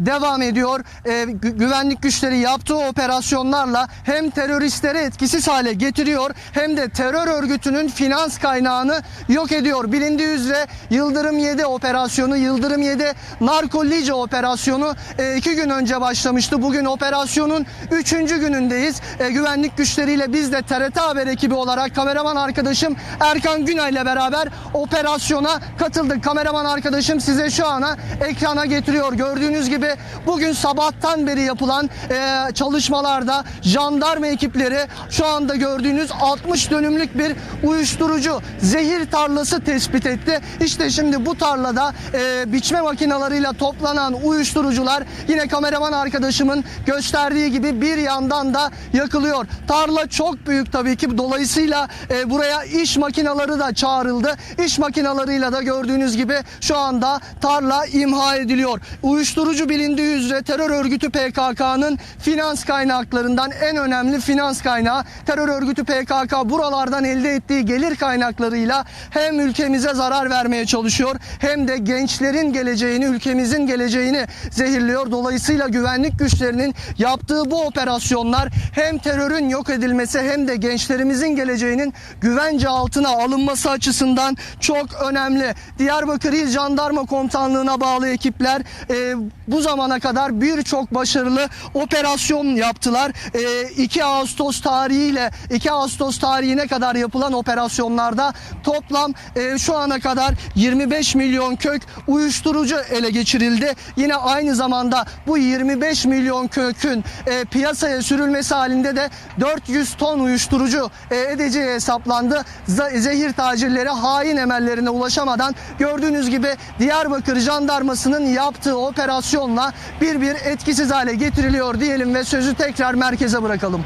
devam ediyor. Gü- güvenlik güçleri yaptığı operasyonlarla hem teröristleri etkisiz hale getiriyor hem de terör örgütünün finans kaynağını yok ediyor. Bilindiği üzere Yıldırım 7 operasyonu, Yıldırım 7 narkolice operasyonu e, iki gün önce başlamıştı. Bugün operasyonun üçüncü günündeyiz. E, güvenlik güçleriyle biz de TRT Haber ekibi olarak kameraman arkadaşım Erkan Günay ile beraber operasyona katıldık. Kameraman arkadaşım size şu ana ekrana getiriyor. Gördüğünüz gibi bugün sabahtan beri yapılan e, çalışmalarda jandarma ekipleri şu anda gördüğünüz 60 dönümlük bir uyuşturucu zehir tarlası tespit etti. İşte şimdi bu tarlada e, biçme makinalarıyla toplanan uyuşturucular yine kameraman arkadaşımın gösterdiği gibi bir yandan da yakılıyor. Tarla çok büyük tabii ki dolayısıyla e, buraya iş makinaları da çağrıldı. İş makinalarıyla da gördüğünüz gibi şu anda tarla imha ediliyor. Uyuşturucu bilindiği üzere terör örgütü PKK'nın finans kaynaklarından en önemli finans kaynağı. Terör örgütü PKK buralardan elde ettiği gelir kaynaklarıyla hem ülkemize zarar vermeye çalışıyor hem de gençlerin geleceğini, ülkemizin geleceğini zehirliyor. Dolayısıyla güvenlik güçlerinin yaptığı bu operasyonlar hem terörün yok edilmesi hem de gençlerimizin geleceğinin güvence altına alınması açısından çok önemli. Diyarbakır İl Jandarma Komutanlığı'na bağlı ekipler e, bu zamana kadar birçok başarılı operasyon yaptılar. E, 2 Ağustos tarihiyle 2 Ağustos tarihine kadar yapılan operasyonlarda toplam e, şu ana kadar 25 milyon kök uyuşturucu ele geçirildi. Yine aynı zamanda bu 25 milyon kökün e, piyasaya sürülmesi halinde de 400 ton uyuşturucu e, edeceği hesaplandı. Zehir tacirleri hain emellerine ulaşamadan gördüğünüz gibi Diyarbakır jandarmasının yaptığı operasyonla bir bir etkisiz hale getiriliyor diyelim ve sözü tekrar merkeze bırakalım.